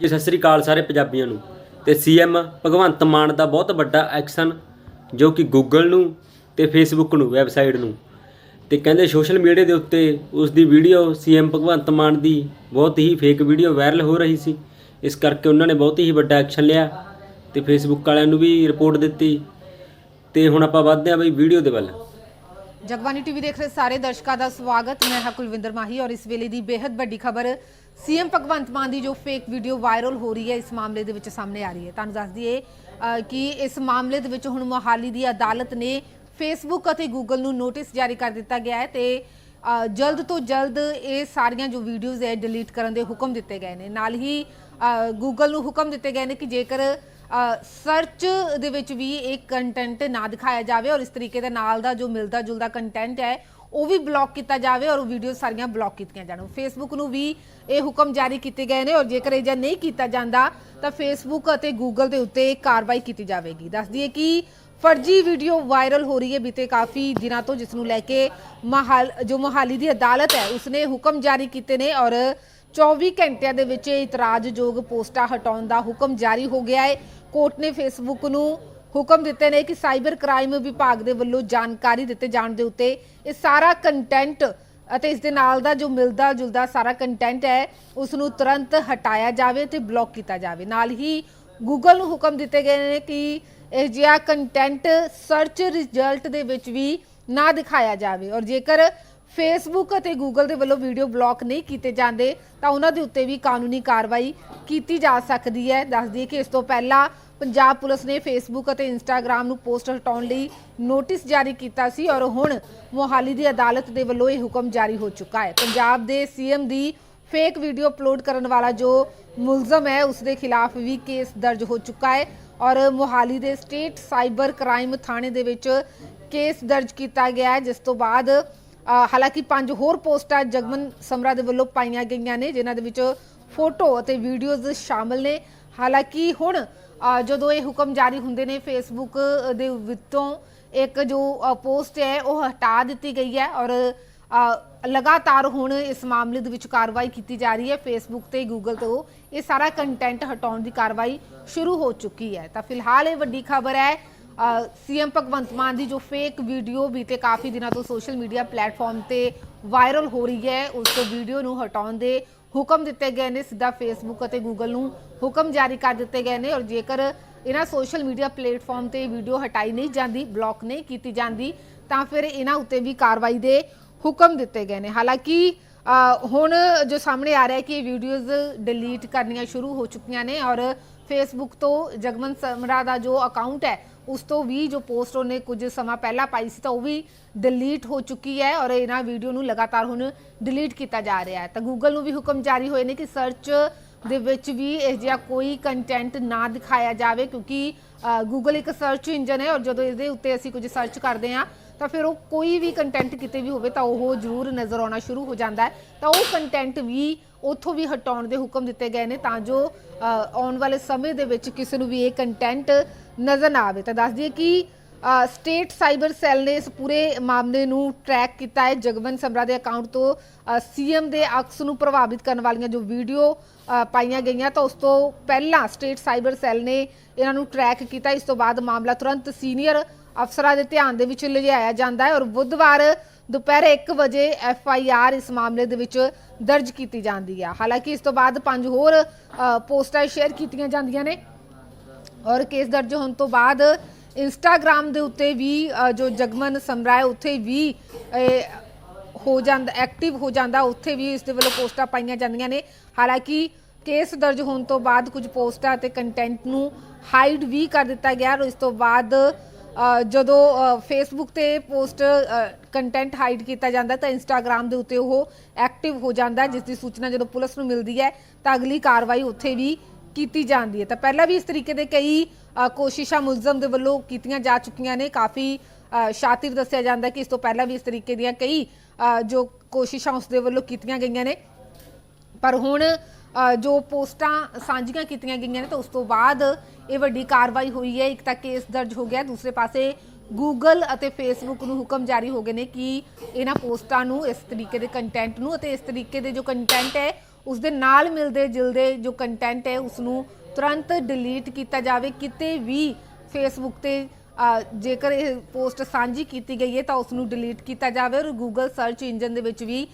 ਜੀ, ਸਤਿ ਸ੍ਰੀ ਅਕਾਲ ਸਾਰੇ ਪੰਜਾਬੀਆਂ ਨੂੰ। ਤੇ ਸੀਐਮ ਭਗਵੰਤ ਮਾਨ ਦਾ ਬਹੁਤ ਵੱਡਾ ਐਕਸ਼ਨ ਜੋ ਕਿ ਗੂਗਲ ਨੂੰ ਤੇ ਫੇਸਬੁੱਕ ਨੂੰ ਵੈਬਸਾਈਟ ਨੂੰ। ਤੇ ਕਹਿੰਦੇ ਸੋਸ਼ਲ ਮੀਡੀਆ ਦੇ ਉੱਤੇ ਉਸ ਦੀ ਵੀਡੀਓ ਸੀਐਮ ਭਗਵੰਤ ਮਾਨ ਦੀ ਬਹੁਤ ਹੀ ਫੇਕ ਵੀਡੀਓ ਵਾਇਰਲ ਹੋ ਰਹੀ ਸੀ। ਇਸ ਕਰਕੇ ਉਹਨਾਂ ਨੇ ਬਹੁਤ ਹੀ ਵੱਡਾ ਐਕਸ਼ਨ ਲਿਆ ਤੇ ਫੇਸਬੁੱਕ ਵਾਲਿਆਂ ਨੂੰ ਵੀ ਰਿਪੋਰਟ ਦਿੱਤੀ। ਤੇ ਹੁਣ ਆਪਾਂ ਵੱਧਦੇ ਹਾਂ ਬਈ ਵੀਡੀਓ ਦੇ ਵੱਲ। ਜਗਬਾਨੀ ਟੀਵੀ ਦੇਖ ਰਹੇ ਸਾਰੇ ਦਰਸ਼ਕਾਂ ਦਾ ਸਵਾਗਤ। ਮੈਂ ਹਾਂ ਕੁਲਵਿੰਦਰ ਮਾਹੀ ਔਰ ਇਸ ਵੇਲੇ ਦੀ ਬੇहद ਵੱਡੀ ਖਬਰ ਸੀਐਮ ਭਗਵੰਤ ਮਾਨ ਦੀ ਜੋ ਫੇਕ ਵੀਡੀਓ ਵਾਇਰਲ ਹੋ ਰਹੀ ਹੈ, ਇਸ ਮਾਮਲੇ ਦੇ ਵਿੱਚ ਸਾਹਮਣੇ ਆ ਰਹੀ ਹੈ। ਤੁਹਾਨੂੰ ਦੱਸ ਦਈਏ ਕਿ ਇਸ ਮਾਮਲੇ ਦੇ ਵਿੱਚ ਹੁਣ ਮੋਹਾਲੀ ਦੀ ਅਦਾਲਤ ਨੇ ਫੇਸਬੁੱਕ ਅਤੇ ਗੂਗਲ ਨੂੰ ਨੋਟਿਸ ਜਾਰੀ ਕਰ ਦਿੱਤਾ ਗਿਆ ਹੈ ਤੇ ਜਲਦ ਤੋਂ ਜਲਦ ਇਹ ਸਾਰੀਆਂ ਜੋ ਵੀਡੀਓਜ਼ ਹੈ ਡਿਲੀਟ ਕਰਨ ਦੇ ਹੁਕਮ ਦਿੱਤੇ ਗਏ ਨੇ। ਨਾਲ ਹੀ ਗੂਗਲ ਨੂੰ ਹੁਕਮ ਦਿੱਤੇ ਗਏ ਨੇ ਕਿ ਜੇਕਰ ਸਰਚ ਦੇ ਵਿੱਚ ਵੀ ਇੱਕ ਕੰਟੈਂਟ ਨਾ ਦਿਖਾਇਆ ਜਾਵੇ ਔਰ ਇਸ ਤਰੀਕੇ ਦੇ ਨਾਲ ਦਾ ਜੋ ਮਿਲਦਾ ਜੁਲਦਾ ਕੰਟੈਂਟ ਹੈ ਉਹ ਵੀ ਬਲੌਕ ਕੀਤਾ ਜਾਵੇ ਔਰ ਵੀਡੀਓ ਸਾਰੀਆਂ ਬਲੌਕ ਕੀਤੀਆਂ ਜਾਣ। ਫੇਸਬੁੱਕ ਨੂੰ ਵੀ ਇਹ ਹੁਕਮ ਜਾਰੀ ਕੀਤੇ ਗਏ ਨੇ ਔਰ ਜੇਕਰ ਇਹ ਜਾਂ ਨਹੀਂ ਕੀਤਾ ਜਾਂਦਾ, ਤਾਂ ਫੇਸਬੁੱਕ ਅਤੇ ਗੂਗਲ ਦੇ ਉੱਤੇ ਕਾਰਵਾਈ ਕੀਤੀ ਜਾਵੇਗੀ। ਦੱਸ ਦਈਏ ਕਿ ਫਰਜੀ ਵੀਡੀਓ ਵਾਇਰਲ ਹੋ ਰਹੀ ਹੈ ਬੀਤੇ ਕਾਫੀ ਦਿਨਾਂ ਤੋਂ, ਜਿਸ ਨੂੰ ਲੈ ਕੇ ਮਹਾਲ ਜੋ ਮੋਹਾਲੀ ਦੀ ਅਦਾਲਤ ਹੈ, ਉਸਨੇ ਹੁਕਮ ਜਾਰੀ ਕੀਤੇ ਨੇ ਔਰ 24 ਘੰਟਿਆਂ ਦੇ ਵਿੱਚ ਇਹ ਇਤਰਾਜ਼ਯੋਗ ਪੋਸਟਾਂ ਹਟਾਉਣ ਦਾ ਹੁਕਮ ਜਾਰੀ ਹੋ ਗਿਆ ਹੈ। ਕੋਰਟ ਨੇ ਫੇਸਬੁੱਕ ਨੂੰ ਹੁਕਮ ਦਿੱਤੇ ਨੇ ਕਿ ਸਾਈਬਰ ਕ੍ਰਾਈਮ ਵਿਭਾਗ ਦੇ ਵੱਲੋਂ ਜਾਣਕਾਰੀ ਦਿੱਤੇ ਜਾਣ ਦੇ ਉੱਤੇ ਇਹ ਸਾਰਾ ਕੰਟੈਂਟ ਅਤੇ ਇਸ ਦੇ ਨਾਲ ਦਾ ਜੋ ਮਿਲਦਾ ਜੁਲਦਾ ਸਾਰਾ ਕੰਟੈਂਟ ਹੈ ਉਸ ਨੂੰ ਤੁਰੰਤ ਹਟਾਇਆ ਜਾਵੇ ਤੇ ਬਲੌਕ ਕੀਤਾ ਜਾਵੇ। ਨਾਲ ਹੀ ਗੂਗਲ ਨੂੰ ਹੁਕਮ ਦਿੱਤੇ ਗਏ ਨੇ ਕਿ ਇਹ ਜਿਹਾ ਕੰਟੈਂਟ ਸਰਚ ਰਿਜ਼ਲਟ ਦੇ ਵਿੱਚ ਵੀ ਨਾ ਦਿਖਾਇਆ ਜਾਵੇ ਔਰ ਜੇਕਰ ਫੇਸਬੁੱਕ ਅਤੇ ਗੂਗਲ ਦੇ ਵੱਲੋਂ ਵੀਡੀਓ ਬਲੌਕ ਨਹੀਂ ਕੀਤੇ ਜਾਂਦੇ, ਤਾਂ ਉਹਨਾਂ ਦੇ ਉੱਤੇ ਵੀ ਕਾਨੂੰਨੀ ਕਾਰਵਾਈ ਕੀਤੀ ਜਾ ਸਕਦੀ ਹੈ। ਦੱਸ ਦਈਏ ਕਿ ਇਸ ਤੋਂ ਪਹਿਲਾਂ ਪੰਜਾਬ ਪੁਲਿਸ ਨੇ ਫੇਸਬੁੱਕ ਅਤੇ ਇੰਸਟਾਗ੍ਰam ਨੂੰ ਪੋਸਟ ਹਟਾਉਣ ਲਈ ਨੋਟਿਸ ਜਾਰੀ ਕੀਤਾ ਸੀ ਔਰ ਹੁਣ ਮੋਹਾਲੀ ਦੀ ਅਦਾਲਤ ਦੇ ਵੱਲੋਂ ਇਹ ਹੁਕਮ ਜਾਰੀ ਹੋ ਚੁੱਕਾ ਹੈ। ਪੰਜਾਬ ਦੇ ਸੀਐਮ ਦੀ ਫੇਕ ਵੀਡੀਓ ਅਪਲੋਡ ਕਰਨ ਵਾਲਾ ਜੋ ਮੁਲਜ਼ਮ ਹੈ ਉਸ ਦੇ ਖਿਲਾਫ ਵੀ ਕੇਸ ਦਰਜ ਹੋ ਚੁੱਕਾ ਹੈ ਔਰ ਮੋਹਾਲੀ ਦੇ ਸਟੇਟ ਸਾਈਬਰ ਕ੍ਰਾਈਮ ਥਾਣੇ ਦੇ ਵਿੱਚ ਕੇਸ ਦਰਜ ਕੀਤਾ ਗਿਆ ਹੈ, ਜਿਸ ਤੋਂ ਬਾਅਦ ਹਾਲਾਂਕਿ ਪੰਜ ਹੋਰ ਪੋਸਟਾਂ ਜਗਮਨ ਸਮਰਾ ਦੇ ਵੱਲੋਂ ਪਾਈਆਂ ਗਈਆਂ ਨੇ, ਜਿਨ੍ਹਾਂ ਦੇ ਵਿੱਚ ਫੋਟੋ ਅਤੇ ਵੀਡੀਓਜ਼ ਸ਼ਾਮਲ ਨੇ। ਹਾਲਾਂਕਿ ਹੁਣ ਜਦੋਂ ਇਹ ਹੁਕਮ ਜਾਰੀ ਹੁੰਦੇ ਨੇ ਫੇਸਬੁੱਕ ਦੇ ਵਿੱਚੋਂ ਇੱਕ ਜੋ ਪੋਸਟ ਹੈ, ਉਹ ਹਟਾ ਦਿੱਤੀ ਗਈ ਹੈ ਔਰ ਲਗਾਤਾਰ ਹੁਣ ਇਸ ਮਾਮਲੇ ਦੇ ਵਿੱਚ ਕਾਰਵਾਈ ਕੀਤੀ ਜਾ ਰਹੀ ਹੈ। ਫੇਸਬੁੱਕ ਤੇ ਗੂਗਲ ਤੋਂ ਇਹ ਸਾਰਾ ਕੰਟੈਂਟ ਹਟਾਉਣ ਦੀ ਕਾਰਵਾਈ ਸ਼ੁਰੂ ਹੋ ਚੁੱਕੀ ਹੈ। ਤਾਂ ਫਿਲਹਾਲ ਇਹ ਵੱਡੀ ਖਬਰ ਹੈ ਸੀਐਮ ਭਗਵੰਤ ਮਾਨ ਦੀ ਜੋ ਫੇਕ ਵੀਡੀਓ ਬੀਤੇ ਕਾਫੀ ਦਿਨਾਂ ਤੋਂ ਸੋਸ਼ਲ ਮੀਡੀਆ ਪਲੇਟਫਾਰਮ ਤੇ ਵਾਇਰਲ ਹੋ ਰਹੀ ਹੈ, ਉਸ ਵੀਡੀਓ ਨੂੰ ਹਟਾਉਣ ਦੇ ਹੁਕਮ ਦਿੱਤੇ ਗਏ ਨੇ ਸਿੱਧਾ ਫੇਸਬੁੱਕ ਅਤੇ ਗੂਗਲ ਨੂੰ। ਹੁਕਮ ਜਾਰੀ ਕਰ ਦਿੱਤੇ ਗਏ ਨੇ ਔਰ ਜੇਕਰ ਇਹਨਾਂ ਸੋਸ਼ਲ ਮੀਡੀਆ ਪਲੇਟਫਾਰਮ ਤੇ ਵੀਡੀਓ ਹਟਾਈ ਨਹੀਂ ਜਾਂਦੀ ਬਲੌਕ ਨਹੀਂ ਕੀਤੀ ਜਾਂਦੀ, ਤਾਂ ਫਿਰ ਇਹਨਾਂ ਉੱਤੇ ਵੀ ਕਾਰਵਾਈ ਦੇ ਹੁਕਮ ਦਿੱਤੇ ਗਏ ਨੇ। ਹਾਲਾਂਕਿ ਹੁਣ ਜੋ ਸਾਹਮਣੇ ਆ ਰਿਹਾ ਹੈ ਕਿ ਇਹ ਵੀਡੀਓਜ਼ ਡਿਲੀਟ ਕਰਨੀਆਂ ਸ਼ੁਰੂ ਹੋ ਚੁੱਕੀਆਂ ਨੇ ਔਰ ਫੇਸਬੁੱਕ ਤੋਂ ਜਗਮਨ ਸਮਰਾ ਦਾ ਜੋ ਅਕਾਊਂਟ ਹੈ ਉਸ ਤੋਂ ਵੀ ਜੋ ਪੋਸਟ ਉਹਨੇ ਕੁਝ ਸਮਾਂ ਪਹਿਲਾਂ ਪਾਈ ਸੀ ਤਾਂ ਉਹ ਵੀ ਡਿਲੀਟ ਹੋ ਚੁੱਕੀ ਹੈ ਔਰ ਇਹਨਾਂ ਵੀਡੀਓ ਨੂੰ ਲਗਾਤਾਰ ਹੁਣ ਡਿਲੀਟ ਕੀਤਾ ਜਾ ਰਿਹਾ ਹੈ। ਤਾਂ ਗੂਗਲ ਨੂੰ ਵੀ ਹੁਕਮ ਜਾਰੀ ਹੋਏ ਨੇ ਕਿ ਸਰਚ ਦੇ ਵਿੱਚ ਵੀ ਇਹ ਜਿਹਾ ਕੋਈ ਕੰਟੈਂਟ ਨਾ ਦਿਖਾਇਆ ਜਾਵੇ ਕਿਉਂਕਿ ਗੂਗਲ ਇੱਕ ਸਰਚ ਇੰਜਨ ਹੈ ਔਰ ਜਦੋਂ ਇਹਦੇ ਉੱਤੇ ਅਸੀਂ ਕੁਝ ਸਰਚ ਕਰਦੇ ਹਾਂ ਤਾਂ ਫਿਰ ਉਹ ਕੋਈ ਵੀ ਕੰਟੈਂਟ ਕਿਤੇ ਵੀ ਹੋਵੇ ਤਾਂ ਉਹ ਜ਼ਰੂਰ ਨਜ਼ਰ ਆਉਣਾ ਸ਼ੁਰੂ ਹੋ ਜਾਂਦਾ ਹੈ। ਤਾਂ ਉਹ ਕੰਟੈਂਟ ਵੀ ਉੱਥੋਂ ਵੀ ਹਟਾਉਣ ਦੇ ਹੁਕਮ ਦਿੱਤੇ ਗਏ ਨੇ ਤਾਂ ਜੋ ਆਉਣ ਵਾਲੇ ਸਮੇਂ ਦੇ ਵਿੱਚ ਕਿਸੇ ਨੂੰ ਵੀ ਇਹ ਕੰਟੈਂਟ ਨਜ਼ਰ ਨਾ ਆਵੇ। ਤਾਂ ਦੱਸ ਦਈਏ ਕਿ ਸਟੇਟ ਸਾਈਬਰ ਸੈੱਲ ਨੇ ਇਸ ਪੂਰੇ ਮਾਮਲੇ ਨੂੰ ਟਰੈਕ ਕੀਤਾ ਹੈ। ਜਗਵੰਤ ਸਮਰਾ ਦੇ ਅਕਾਊਂਟ ਤੋਂ ਸੀਐਮ ਦੇ ਅਕਸ ਨੂੰ ਪ੍ਰਭਾਵਿਤ ਕਰਨ ਵਾਲੀਆਂ ਜੋ ਵੀਡੀਓ ਪਾਈਆਂ ਗਈਆਂ ਤਾਂ ਉਸ ਤੋਂ ਪਹਿਲਾਂ ਸਟੇਟ ਸਾਈਬਰ ਸੈੱਲ ਨੇ ਇਹਨਾਂ ਨੂੰ ਟਰੈਕ ਕੀਤਾ। ਇਸ ਤੋਂ ਬਾਅਦ ਮਾਮਲਾ ਤੁਰੰਤ ਸੀਨੀਅਰ ਅਫਸਰਾਂ ਦੇ ਧਿਆਨ ਦੇ ਵਿੱਚ ਲਿਆਇਆ ਜਾਂਦਾ ਹੈ ਔਰ ਬੁੱਧਵਾਰ ਦੁਪਹਿਰ 1 ਵਜੇ ਐਫ ਆਈ ਆਰ ਇਸ ਮਾਮਲੇ ਦੇ ਵਿੱਚ ਦਰਜ ਕੀਤੀ ਜਾਂਦੀ ਹੈ ਹਾਲਾਂਕਿ ਇਸ ਤੋਂ ਬਾਅਦ ਪੰਜ ਹੋਰ ਪੋਸਟਾਂ ਸ਼ੇਅਰ ਕੀਤੀਆਂ ਜਾਂਦੀਆਂ ਨੇ ਔਰ ਕੇਸ ਦਰਜ ਹੋਣ ਤੋਂ ਬਾਅਦ ਇੰਸਟਾਗ੍ਰam ਦੇ ਉੱਤੇ ਵੀ ਜੋ ਜਗਮਨ ਸਮਰਾ ਉੱਥੇ ਵੀ ਹੋ ਜਾਂਦਾ, ਐਕਟਿਵ ਹੋ ਜਾਂਦਾ, ਉੱਥੇ ਵੀ ਇਸ ਦੇ ਵੱਲੋਂ ਪੋਸਟਾਂ ਪਾਈਆਂ ਜਾਂਦੀਆਂ ਨੇ। ਹਾਲਾਂਕਿ ਕੇਸ ਦਰਜ ਹੋਣ ਤੋਂ ਬਾਅਦ ਕੁਝ ਪੋਸਟਾਂ ਤੇ ਕੰਟੈਂਟ ਨੂੰ ਹਾਈਡ ਵੀ ਕਰ ਦਿੱਤਾ ਗਿਆ ਔਰ ਇਸ ਤੋਂ ਬਾਅਦ ਜਦੋਂ ਫੇਸਬੁੱਕ ਤੇ ਪੋਸਟ ਕੰਟੈਂਟ ਹਾਈਡ ਕੀਤਾ ਜਾਂਦਾ ਤਾਂ ਇੰਸਟਾਗ੍ਰam ਦੇ ਉੱਤੇ ਉਹ ਐਕਟਿਵ ਹੋ ਜਾਂਦਾ, ਜਿਸ ਦੀ ਸੂਚਨਾ ਜਦੋਂ ਪੁਲਿਸ ਨੂੰ ਮਿਲਦੀ ਹੈ, ਤਾਂ ਅਗਲੀ ਕਾਰਵਾਈ ਉੱਥੇ ਵੀ ਕੀਤੀ ਜਾਂਦੀ ਹੈ। ਤਾਂ ਪਹਿਲਾਂ ਵੀ ਇਸ ਤਰੀਕੇ ਦੇ ਕਈ ਕੋਸ਼ਿਸ਼ਾਂ ਮੁਲਜ਼ਮ ਦੇ ਵੱਲੋਂ ਕੀਤੀਆਂ ਜਾ ਚੁੱਕੀਆਂ ਨੇ। ਕਾਫੀ ਸ਼ਾਤਿਰ ਦੱਸਿਆ ਜਾਂਦਾ ਕਿ ਇਸ ਤੋਂ ਪਹਿਲਾਂ ਵੀ ਇਸ ਤਰੀਕੇ ਦੀਆਂ ਕਈ ਜੋ ਕੋਸ਼ਿਸ਼ਾਂ ਉਸ ਦੇ ਵੱਲੋਂ ਕੀਤੀਆਂ ਗਈਆਂ ਨੇ। ਪਰ ਹੁਣ ਜੋ ਪੋਸਟਾਂ ਸਾਂਝੀਆਂ ਕੀਤੀਆਂ ਗਈਆਂ ਨੇ ਤਾਂ ਉਸ ਤੋਂ ਬਾਅਦ ਇਹ ਵੱਡੀ ਕਾਰਵਾਈ ਹੋਈ ਹੈ। ਇੱਕ ਤਾਂ ਕੇਸ ਦਰਜ ਹੋ ਗਿਆ, ਦੂਸਰੇ ਪਾਸੇ ਗੂਗਲ ਅਤੇ ਫੇਸਬੁੱਕ ਨੂੰ ਹੁਕਮ ਜਾਰੀ ਹੋ ਗਏ ਨੇ ਕਿ ਇਹਨਾਂ ਪੋਸਟਾਂ ਨੂੰ ਇਸ ਤਰੀਕੇ ਦੇ ਕੰਟੈਂਟ ਨੂੰ ਅਤੇ ਇਸ ਤਰੀਕੇ ਦੇ ਜੋ ਕੰਟੈਂਟ ਹੈ ਉਸ ਦੇ ਨਾਲ ਮਿਲਦੇ ਜੁਲਦੇ ਜੋ ਕੰਟੈਂਟ ਹੈ ਉਸ ਨੂੰ ਤੁਰੰਤ ਡਿਲੀਟ ਕੀਤਾ ਜਾਵੇ। ਕਿਤੇ ਵੀ ਫੇਸਬੁੱਕ ਤੇ ਜੇਕਰ ਇਹ ਪੋਸਟ ਸਾਂਝੀ ਕੀਤੀ ਗਈ ਹੈ ਤਾਂ ਉਸ ਨੂੰ ਡਿਲੀਟ ਕੀਤਾ ਜਾਵੇ ਔਰ ਗੂਗਲ ਸਰਚ ਇੰਜਨ ਦੇ ਵਿੱਚ ਵੀ